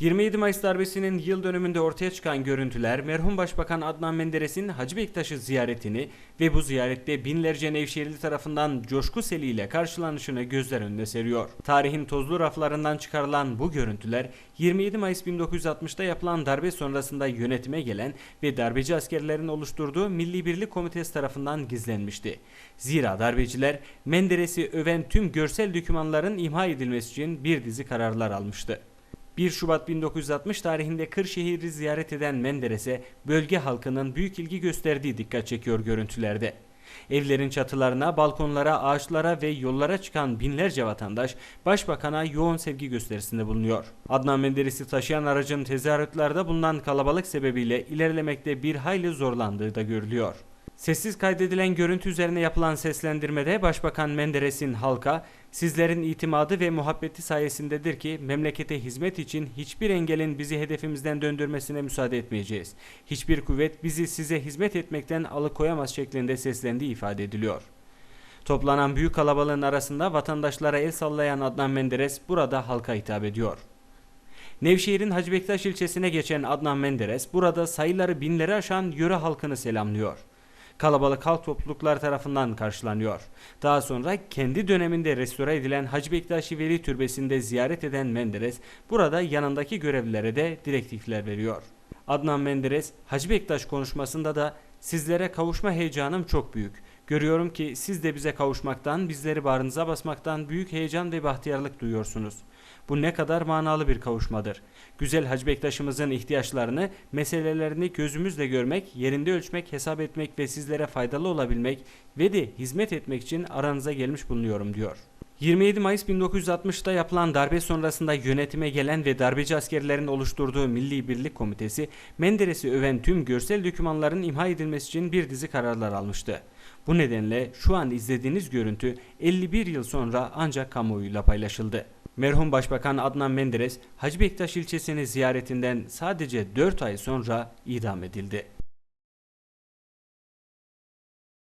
27 Mayıs darbesinin yıl dönümünde ortaya çıkan görüntüler merhum Başbakan Adnan Menderes'in Hacı Bektaş'ı ziyaretini ve bu ziyarette binlerce Nevşehirli tarafından coşku seliyle karşılanışını gözler önüne seriyor. Tarihin tozlu raflarından çıkarılan bu görüntüler 27 Mayıs 1960'da yapılan darbe sonrasında yönetime gelen ve darbeci askerlerin oluşturduğu Milli Birlik Komitesi tarafından gizlenmişti. Zira darbeciler Menderes'i öven tüm görsel dokümanların imha edilmesi için bir dizi kararlar almıştı. 1 Şubat 1960 tarihinde Kırşehir'i ziyaret eden Menderes'e bölge halkının büyük ilgi gösterdiği dikkat çekiyor görüntülerde. Evlerin çatılarına, balkonlara, ağaçlara ve yollara çıkan binlerce vatandaş başbakana yoğun sevgi gösterisinde bulunuyor. Adnan Menderes'i taşıyan aracın tezahüratlarda bulunan kalabalık sebebiyle ilerlemekte bir hayli zorlandığı da görülüyor. Sessiz kaydedilen görüntü üzerine yapılan seslendirmede Başbakan Menderes'in halka sizlerin itimadı ve muhabbeti sayesindedir ki memlekete hizmet için hiçbir engelin bizi hedefimizden döndürmesine müsaade etmeyeceğiz. Hiçbir kuvvet bizi size hizmet etmekten alıkoyamaz şeklinde seslendiği ifade ediliyor. Toplanan büyük kalabalığın arasında vatandaşlara el sallayan Adnan Menderes burada halka hitap ediyor. Nevşehir'in Hacı Bektaş ilçesine geçen Adnan Menderes burada sayıları binleri aşan yöre halkını selamlıyor kalabalık halk topluluklar tarafından karşılanıyor. Daha sonra kendi döneminde restore edilen Hacı Bektaşi Veli Türbesi'nde ziyaret eden Menderes burada yanındaki görevlilere de direktifler veriyor. Adnan Menderes Hacı Bektaş konuşmasında da sizlere kavuşma heyecanım çok büyük. Görüyorum ki siz de bize kavuşmaktan, bizleri bağrınıza basmaktan büyük heyecan ve bahtiyarlık duyuyorsunuz. Bu ne kadar manalı bir kavuşmadır. Güzel Hacı Bektaş'ımızın ihtiyaçlarını, meselelerini gözümüzle görmek, yerinde ölçmek, hesap etmek ve sizlere faydalı olabilmek ve de hizmet etmek için aranıza gelmiş bulunuyorum diyor. 27 Mayıs 1960'da yapılan darbe sonrasında yönetime gelen ve darbeci askerlerin oluşturduğu Milli Birlik Komitesi, Menderes'i öven tüm görsel dokümanların imha edilmesi için bir dizi kararlar almıştı. Bu nedenle şu an izlediğiniz görüntü 51 yıl sonra ancak kamuoyuyla paylaşıldı. Merhum Başbakan Adnan Menderes, Hacı Bektaş ilçesini ziyaretinden sadece 4 ay sonra idam edildi.